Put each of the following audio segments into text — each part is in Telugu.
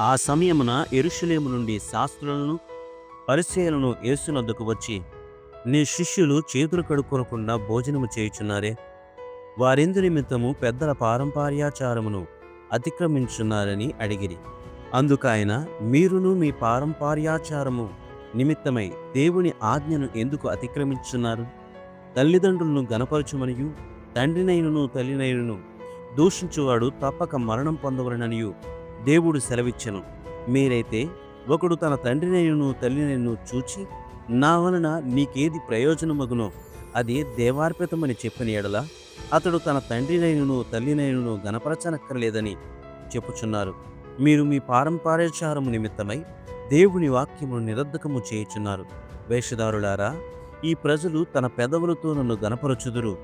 ఆ సమయమున ఎరుషులేము నుండి శాస్త్రులను పరిచయలను యేసునద్దకు వచ్చి నీ శిష్యులు చేతులు కడుక్కొనకుండా భోజనము చేయుచున్నారే? వారిందు నిమిత్తము పెద్దల పారంపర్యాచారమును అతిక్రమించున్నారని అడిగిరి. అందుకాయన మీరును మీ పారంపర్యాచారము నిమిత్తమై దేవుని ఆజ్ఞను ఎందుకు అతిక్రమించున్నారు? తల్లిదండ్రులను గనపరచుమనియు తండ్రినైనను తల్లినైనను దూషించువాడు తప్పక మరణం పొందవలననియు దేవుడు సెలవిచ్చెను. మీరైతే ఒకడు తన తండ్రినైనను తల్లినైనను చూచి నా వలన నీకేది ప్రయోజనమగునో అది దేవార్పితమని చెప్పిన ఎడల అతడు తన తండ్రినైనను తల్లినైనను గణపరచనక్కర్లేదని చెప్పుచున్నారు. మీరు మీ పారంపర్యాచారము నిమిత్తమై దేవుని వాక్యమును నిరర్ధకము చేయుచున్నారు. వేషధారులారా ఈ ప్రజలు తన పెదవులతో నన్ను గనపరచుదురు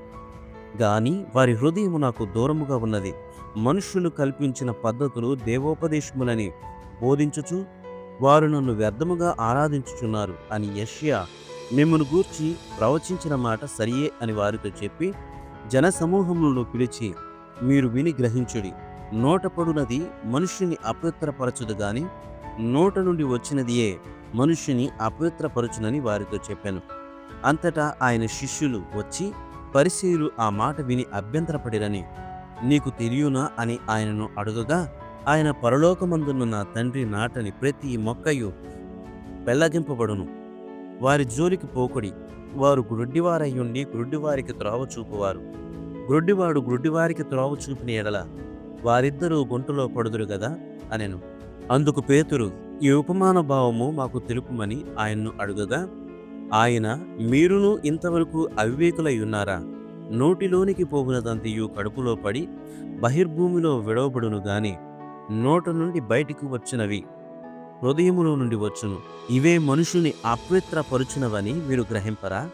గాని వారి హృదయము నాకు దూరముగా ఉన్నది. మనుష్యులు కల్పించిన పద్ధతులు దేవోపదేశములని బోధించుచు వారు నన్ను వ్యర్థముగా ఆరాధించుచున్నారు అని యష్యా మిమ్మను గూర్చి ప్రవచించిన మాట సరియే అని వారితో చెప్పి జనసమూహములను పిలిచి మీరు విని గ్రహించుడి. నోట పడునది మనుష్యుని అపవిత్రపరచుదు గాని నోట నుండి వచ్చినదియే మనుష్యుని అపవిత్రపరచునని వారితో చెప్పాను. అంతటా ఆయన శిష్యులు వచ్చి పరిశీలు ఆ మాట విని అభ్యంతరపడిరని. నీకు తెలియనా అని ఆయనను అడుగగా ఆయన పరలోకమందున్న నా తండ్రి నాటని ప్రతి మొక్కయు పెళ్ళగింపబడును వారి జోలికి పోకుడి. వారు గ్రుడ్డివారయ్యుండి గ్రుడ్డివారికి త్రోవ చూపువారు. గ్రుడ్డివాడు గ్రుడ్డివారికి త్రోవ చూపిన ఎడల వారిద్దరూ గుంటలో పడుదురు గదా అనెను. అందుకు పేతురు ఈ ఉపమాన భావము మాకు తెలుపుమని ఆయన్ను అడుగగా ఆయన మీరును ఇంతవరకు అవివేకులై ఉన్నారా? నోటిలోనికి పోగునదంతయు కడుపులో పడి బహిర్భూమిలో విడవబడును గాని నోట నుండి బయటికి వచ్చినవి. హృదయములో నుండి వచ్చును. ఇవే మనుషుని అపవిత్రపరుచునవని మీరు గ్రహింపరా?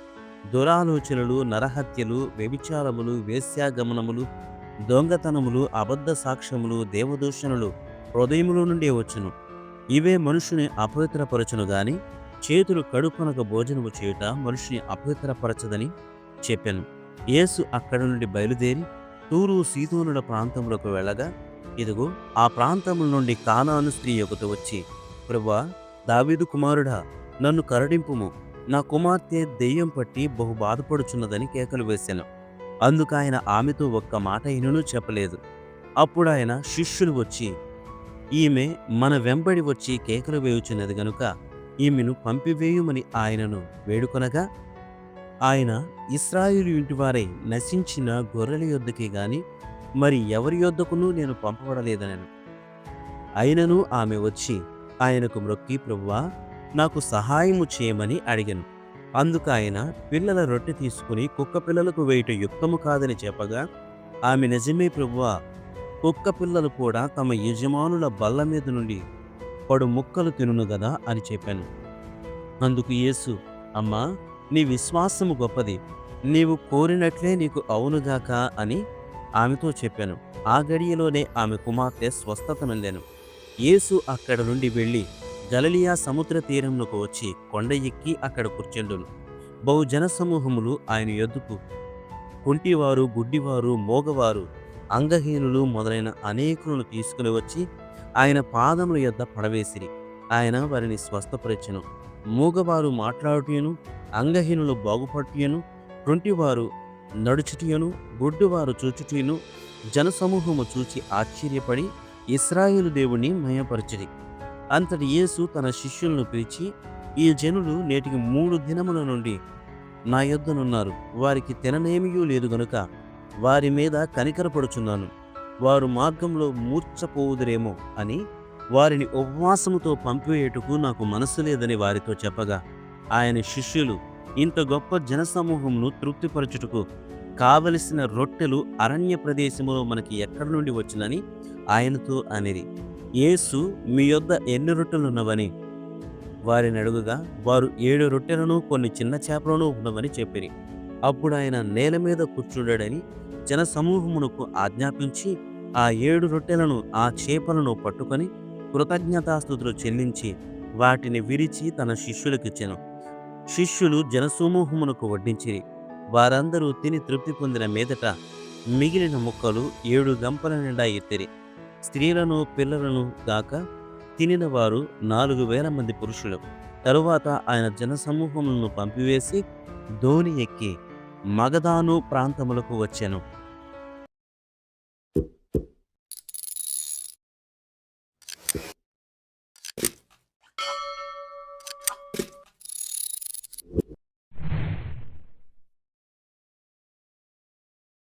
దురాలోచనలు నరహత్యలు వ్యభిచారములు వేశ్యాగమనములు దొంగతనములు అబద్ధ సాక్ష్యములు దేవదూషణలు హృదయములో నుండే వచ్చును. ఇవే మనుషుని అపవిత్రపరచును గాని చేతులు కడుపునక భోజనము చేయుట మనుషుని అపవిత్రపరచదని చెప్పాను. యేసు అక్కడి నుండి బయలుదేరి తూరు సీతోనుల ప్రాంతంలోకి వెళ్ళగా ఇదిగో ఆ ప్రాంతం నుండి కానాను స్త్రీ ఒకటి వచ్చి ప్రభా దావీదు కుమారుడా నన్ను కరడింపుము నా కుమార్తె దెయ్యం పట్టి బహు బాధపడుచున్నదని కేకలు వేశాను అందుకు ఆయన ఆమెతో ఒక్క మాట అయినను చెప్పలేదు. అప్పుడు ఆయన శిష్యులు వచ్చి ఈమె మన వెంబడి వచ్చి కేకలు వేయుచున్నది గనుక ఈమెను పంపివేయుమని ఆయనను వేడుకొనగా ఆయన ఇస్రాయిలు ఇంటివారే నశించిన గొర్రెల యొద్దకే గాని మరి ఎవరి యొద్దకునూ నేను పంపబడలేదనను. అయినను ఆమె వచ్చి ఆయనకు మ్రొక్కి ప్రభువా నాకు సహాయము చేయమని అడిగాను. అందుకు ఆయన పిల్లల రొట్టె తీసుకుని కుక్క పిల్లలకు వేయట యుక్తము కాదని చెప్పగా ఆమె నిజమే ప్రభువా కుక్క పిల్లలు కూడా తమ యజమానుల బల్ల మీద నుండి పడు ముక్కలు తినును గదా అని చెప్పాను. అందుకు యేసు అమ్మా నీ విశ్వాసము గొప్పది. నీవు కోరినట్లే నీకు అవునుగాక అని ఆమెతో చెప్పాను. ఆ గడియలోనే ఆమె కుమార్తె స్వస్థత నొందెను. యేసు అక్కడ నుండి వెళ్ళి గలలియా సముద్ర తీరంలోకి వచ్చి కొండ ఎక్కి అక్కడ కూర్చుండును. బహుజన సమూహములు ఆయన ఎద్దుకు కుంటివారు గుడ్డివారు మోగవారు అంగహీనులు మొదలైన అనేకులను తీసుకుని వచ్చి ఆయన పాదముల యొద్ద పడవేసిరి. ఆయన వారిని స్వస్థపరిచెను. మూగవారు మాట్లాడుటను అంగహీనులు బాగుపడుటను కుంటివారు నడుచుటియను గుడ్డువారు చూచుటను జనసమూహము చూచి ఆశ్చర్యపడి ఇస్రాయేలు దేవుని మయపరిచిరి అంతటి యేసు తన శిష్యులను పిలిచి ఈ జనులు నేటికి మూడు దినముల నుండి నా యొద్దనున్నారు. వారికి తిననేమియూ లేదు గనుక వారి మీద కనికరపడుచున్నాను. వారు మార్గంలో మూర్చపోవుదురేమో అని వారిని ఉపవాసముతో పంపివేయుటకు నాకు మనసు లేదని వారితో చెప్పగా ఆయన శిష్యులు ఇంత గొప్ప జనసమూహంను తృప్తిపరచుటకు కావలసిన రొట్టెలు అరణ్య ప్రదేశంలో మనకి ఎక్కడి నుండి వచ్చినని ఆయనతో అనేది యేసు మీ యొద్ద ఎన్ని రొట్టెలున్నవని? వారిని అడుగుగా వారు ఏడు రొట్టెలను కొన్ని చిన్న చేపలను ఉన్నవని చెప్పిరి. అప్పుడు ఆయన నేల మీద కూర్చుండడని జనసమూహమునకు ఆజ్ఞాపించి ఆ ఏడు రొట్టెలను ఆ చేపలను పట్టుకొని కృతజ్ఞతాస్థుతులు చెల్లించి వాటిని విరిచి తన శిష్యులకిచ్చాను. శిష్యులు జనసమూహమునకు వడ్డించిరి. వారందరూ తిని తృప్తి పొందిన మీదట మిగిలిన ముక్కలు ఏడు గంపల నిండా ఎత్తిరి. స్త్రీలను పిల్లలను గాక తినిన వారు నాలుగు వేల మంది పురుషులు. తరువాత ఆయన జనసమూహములను పంపివేసి ధోని ఎక్కి మగధాను ప్రాంతములకు వచ్చాను.